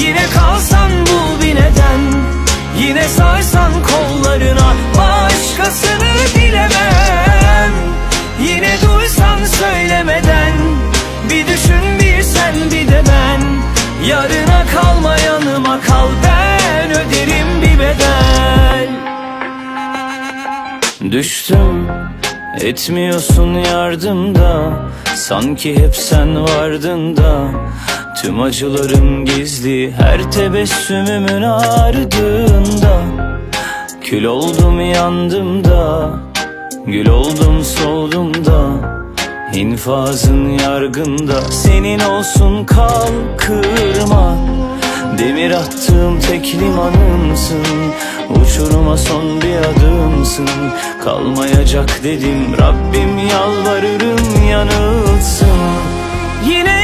Yine kalsan bul bir neden? Yine sarsan kollarına Başkasını dilemem Yine duysan söylemeden Bir düşün bir sen bir de ben. Yarına kalma yanıma kal Ben öderim bir bedel. Düştüm etmiyorsun yardımda Sanki hep sen vardın da Tüm acılarım gizli her tebessümümün ardında. Kül oldum yandım da Gül oldum soldum da. İnfazın yargında Senin olsun kalkırma Demir attığım tek limanımsın Uçuruma son bir adımsın. Kalmayacak dedim Rabbim yalvarırım yanılsın. Yine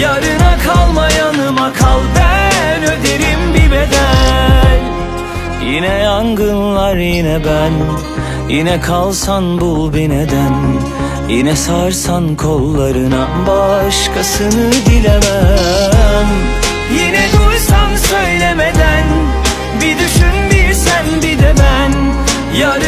Yarına kalma yanıma kal Ben öderim bir bedel. Yine yangınlar yine ben. Yine kalsan bul bir neden. Yine sarsan kollarına Başkasını dilemem. Yine duysan söylemeden Bir düşün bir sen bir de ben. Yarına kal